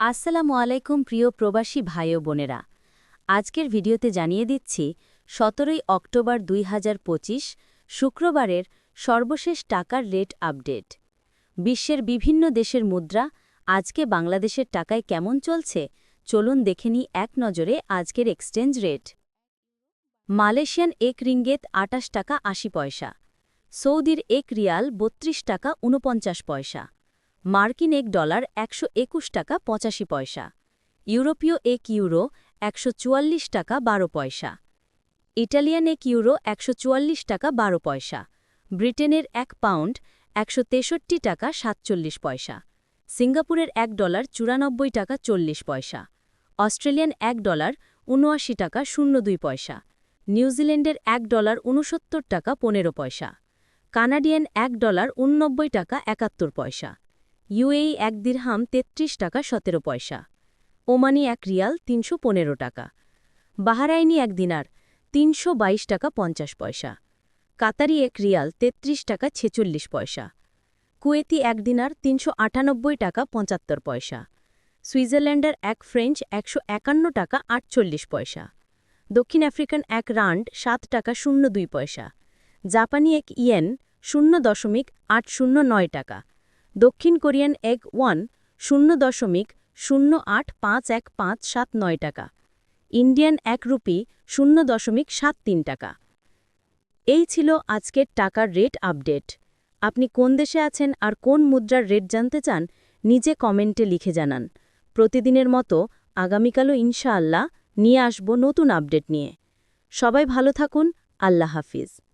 আসসালামু আলাইকুম প্রিয় প্রবাসী ভাই ও বোনেরা। আজকের ভিডিওতে জানিয়ে দিচ্ছি, সতেরোই অক্টোবর দুই হাজার পঁচিশ, শুক্রবারের সর্বশেষ টাকার রেট আপডেট। বিশ্বের বিভিন্ন দেশের মুদ্রা আজকে বাংলাদেশের টাকায় কেমন চলছে, চলুন দেখে নিই এক নজরে আজকের এক্সচেঞ্জ রেট। মালয়েশিয়ান এক রিঙ্গেত আটাশ টাকা আশি পয়সা, সৌদির এক রিয়াল বত্রিশ টাকা উনপঞ্চাশ পয়সা। মার্কিন এক ডলার একশো একুশ টাকা পঁচাশি পয়সা, ইউরোপীয় এক ইউরো একশো চুয়াল্লিশ টাকা বারো পয়সা, ইটালিয়ান এক ইউরো একশো চুয়াল্লিশ টাকা বারো পয়সা, ব্রিটেনের এক পাউন্ড একশো তেষট্টি টাকা সাতচল্লিশ পয়সা, সিঙ্গাপুরের এক ডলার চুরানব্বই টাকা চল্লিশ পয়সা, অস্ট্রেলিয়ান এক ডলার উনআশি টাকা শূন্য দুই পয়সা, নিউজিল্যান্ডের এক ডলার উনসত্তর টাকা পনেরো পয়সা, কানাডিয়ান এক ডলার উননব্বই টাকা একাত্তর পয়সা ইউএই এক দিরহাম ৩৩ টাকা সতেরো পয়সা। ওমানি এক রিয়াল তিনশো পনেরো টাকা। বাহারাইনি এক দিনার তিনশো বাইশ টাকা পঞ্চাশ পয়সা। কাতারি এক রিয়াল ৩৩ টাকা ছেচল্লিশ পয়সা। কুয়েতি এক দিনার তিনশো আটানব্বই টাকা পঁচাত্তর পয়সা। সুইজারল্যান্ডের এক ফ্রেঞ্চ একশো একান্ন টাকা আটচল্লিশ পয়সা। দক্ষিণ আফ্রিকান এক রান্ড সাত টাকা শূন্য দুই পয়সা। জাপানি এক ইয়েন শূন্য দশমিক আট শূন্য নয় টাকা। দক্ষিণ কোরিয়ান এগ ওয়ান শূন্য দশমিক শূন্য আট পাঁচ এক পাঁচ সাত নয় টাকা। ইন্ডিয়ান এক রুপি শূন্য দশমিক সাত তিন টাকা। এই ছিল আজকের টাকার রেট আপডেট। আপনি কোন দেশে আছেন আর কোন মুদ্রার রেট জানতে চান, নিজে কমেন্টে লিখে জানান। প্রতিদিনের মতো আগামীকালও ইনশাআল্লাহ নিয়ে আসব নতুন আপডেট নিয়ে। সবাই ভালো থাকুন, আল্লাহ হাফিজ।